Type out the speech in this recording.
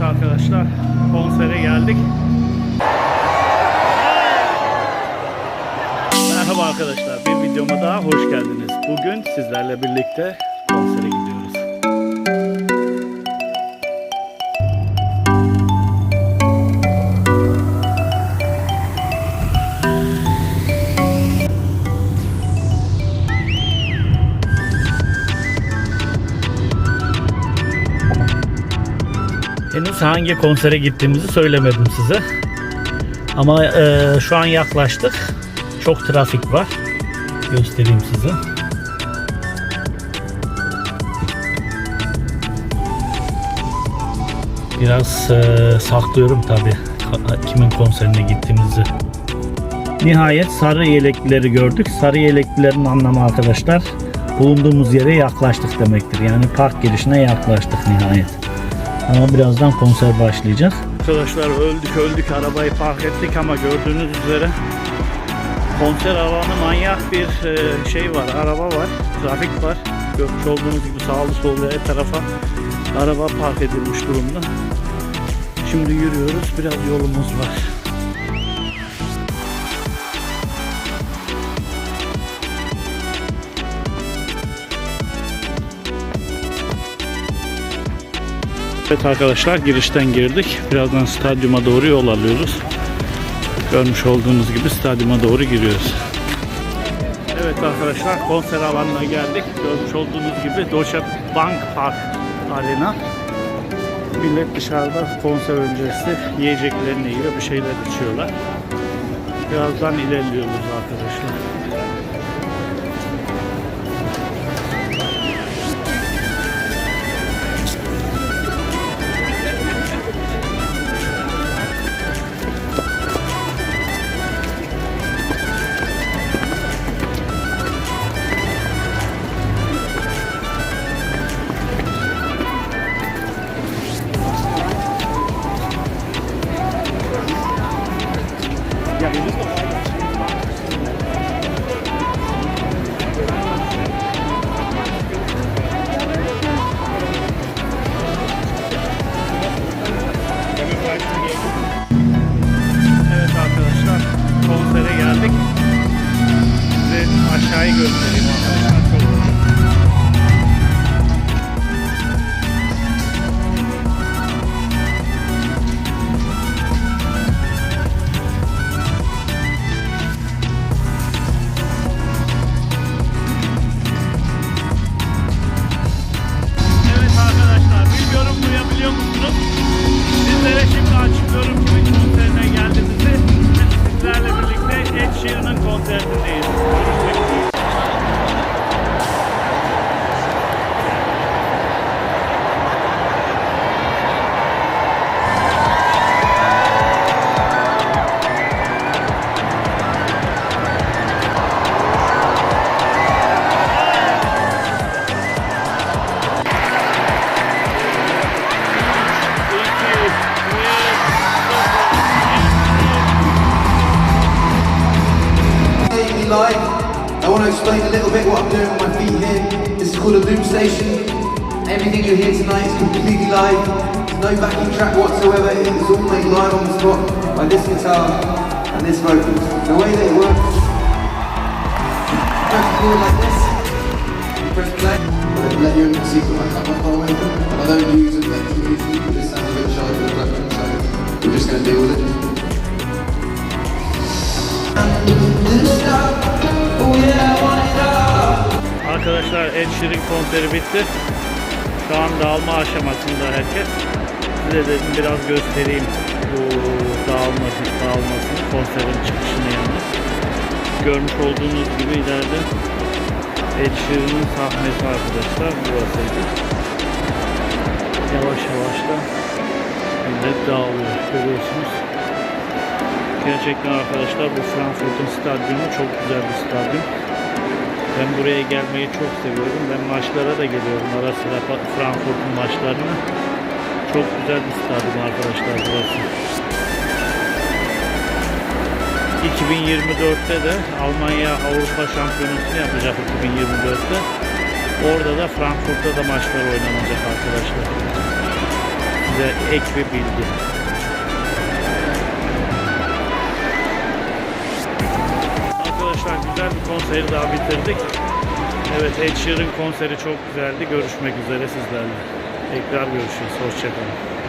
Evet arkadaşlar konsere geldik. Merhaba arkadaşlar bir videoma daha hoş geldiniz. Bugün sizlerle birlikte Henüz hangi konsere gittiğimizi söylemedim size. Ama e, şu an yaklaştık. Çok trafik var. Göstereyim size. Biraz e, saklıyorum tabi kimin konserine gittiğimizi. Nihayet sarı yeleklileri gördük. Sarı yeleklilerin anlamı arkadaşlar bulunduğumuz yere yaklaştık demektir. Yani park girişine yaklaştık nihayet. Ama birazdan konser başlayacak. Arkadaşlar öldük öldük arabayı park ettik ama gördüğünüz üzere konser alanı manyak bir e, şey var, araba var, trafik var. Görmüş olduğunuz gibi sağlı sollu her tarafa araba park edilmiş durumda. Şimdi yürüyoruz, biraz yolumuz var. Evet arkadaşlar girişten girdik. Birazdan stadyuma doğru yol alıyoruz. Görmüş olduğunuz gibi stadyuma doğru giriyoruz. Evet arkadaşlar konser alanına geldik. Görmüş olduğunuz gibi Deutsche Bank Park Arena. Millet dışarıda konser öncesi yiyeceklerini yiyor, bir şeyler içiyorlar. Birazdan ilerliyoruz arkadaşlar. Göstereyim Evet arkadaşlar bilmiyorum duyabiliyor musunuz? Sizlere şimdi açıklıyorum kimin konserine geldiğimizi. Sizlerle birlikte Ed Sheeran'ın konserindeyiz. Explain a little bit what I'm doing with my feet here. This is called a loop station. Everything you hear tonight is completely live. There's no backing track whatsoever. It is all made live on the spot by this guitar and this vocals. The way that it works, press like this, you press play, let you in the secret. I don't use. This sounds a bit shy for the production, so we're just going to deal with it. Arkadaşlar Ed Sheeran konseri bitti. Şu an dağılma aşamasında herkes. Size dedim biraz göstereyim bu dağılmasını, dağılmasını, konserin çıkışını yalnız. Görmüş olduğunuz gibi ileride Ed Sheeran'ın sahnesi arkadaşlar burasıydı. Yavaş yavaş da millet dağılıyor görüyorsunuz. Gerçekten arkadaşlar bu Frankfurt'un stadyumu çok güzel bir stadyum. Ben buraya gelmeyi çok seviyorum. Ben maçlara da geliyorum ara sıra Frankfurt'un maçlarına. Çok güzel bir stadyum arkadaşlar burası. 2024'te de Almanya Avrupa Şampiyonası'nı yapacak 2024'te. Orada da Frankfurt'ta da maçlar oynanacak arkadaşlar. size ek bir bilgi. Arkadaşlar güzel bir konseri daha bitirdik. Evet Ed Sheeran konseri çok güzeldi. Görüşmek üzere sizlerle. Tekrar görüşürüz. Hoşçakalın.